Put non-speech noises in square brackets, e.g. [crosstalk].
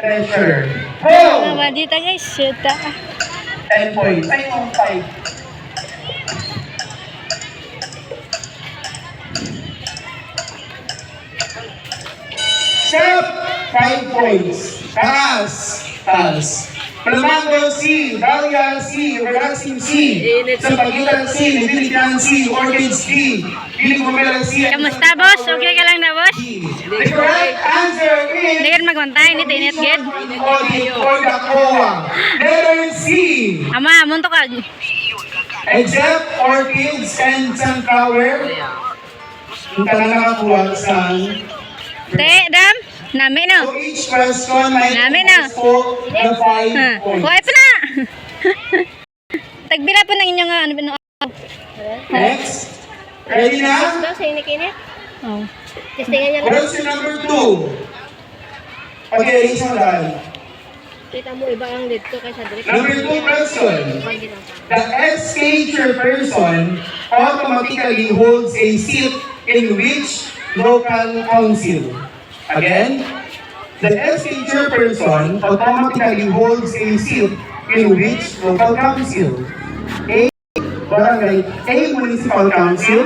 treasurer. Go! Mama, dito guys, shoot ah. 10 points. Ay, no, 5. Chef, 5 points. Taas. Taas. Flamingo C, Dahlia C, Relaxing C, Sampaguitan C, Libilitan C, Orchid C, Piling Pumelang C, Kamusta boss? Okay ka lang na boss? The correct answer Hindi is ka magwantay, init init gid. Letter C. Ama, munto ka. Except orchids and sunflower, yung ka na nakakuha sa Te, Ram, nami So no. each question may Namin na. the five Ha. points. Pa na. [laughs] Tagbila po ng inyong ano ba. Next. Ready na? Sa inikinit. Oh. Testingan niya lang. Question number two. Mo dahil. Kita mo iba ang dito kaysa direct. Number two question. The SK chairperson automatically holds a seat in which local council? Again, the SK chairperson automatically holds a seat in which local council? A. Barangay A Municipal Council